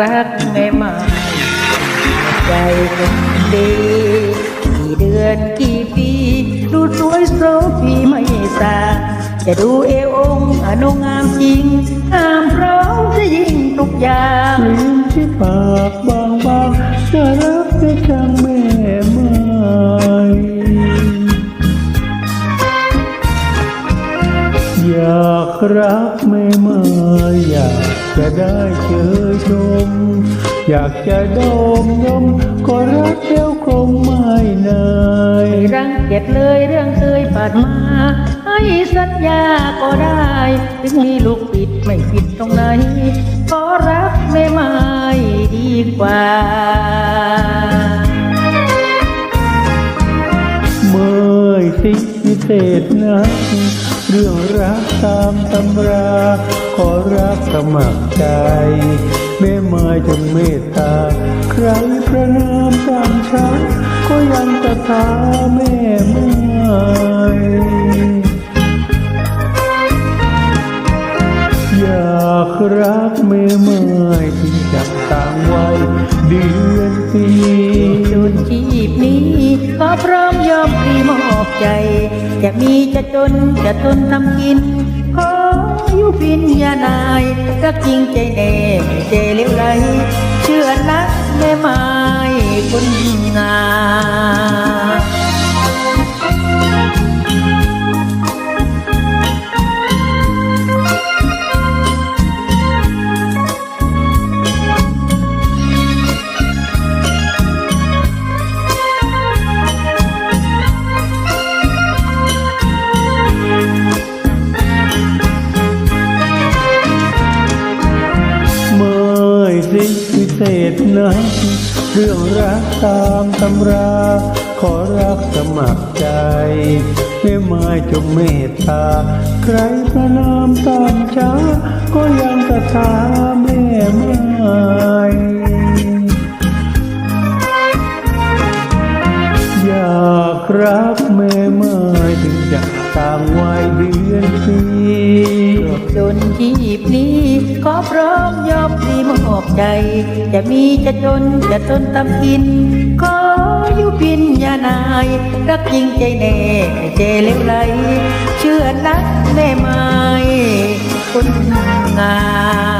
รักแม่ใหม่ใจคนดีกี่เดือนกี่ปี ดูสวยโสพีไม่สาจะดูเอวองอนุงามจริงงามพร้อมจะยิ่งทุกอย่างลิ้นที่ปากบางๆจะรักจะจังแม่มา รักไม่มาอยากจะได้เจอชม อยากจะดมยมก็รักเดียวคงไม่นายไม่รังเกียจเลยเรื่องเคยผ่านมาให้สัญญาก็ได้ ถึงมีลูกปิดไม่ผิดตรงไหนก็รักไม่ไม่ดีกว่า สิพิเศษนะเรื่องรักตามตำรา ขอรักสมัครใจแม่ไม้จงเมตตา ใครประนามตามฉันก็ยังจะทาแม่ไม้อยากรักแม่ไม้ถึงจะต่างไวัยเดือนปีจุดชีพนี้ก็พร้อมยอมพลีมอบ ใจ จะมีจะจนจะทนทำกิน ขออยู่พินยานายรักจริงใจแน่ใจเลวไหลเชื่อนัก เศษนะเรื่องรักตามตำรา ขอรักสมัครใจแม่ไม้จงเมตตา ใครประนามตามช้า ก็ยังกระทาแม่ไม้อยากรักแม่ไม้ถึงจะต่างวัยเดือนปีจนชีพนี้ ขอพร้อมยอมพีมอบใจ จะมีจะจนจะทนทำกิน ขออยู่พินยานาย รักจริงใจแน่ใจเลวไหล เชื่อนักแม่ไม้คนงาม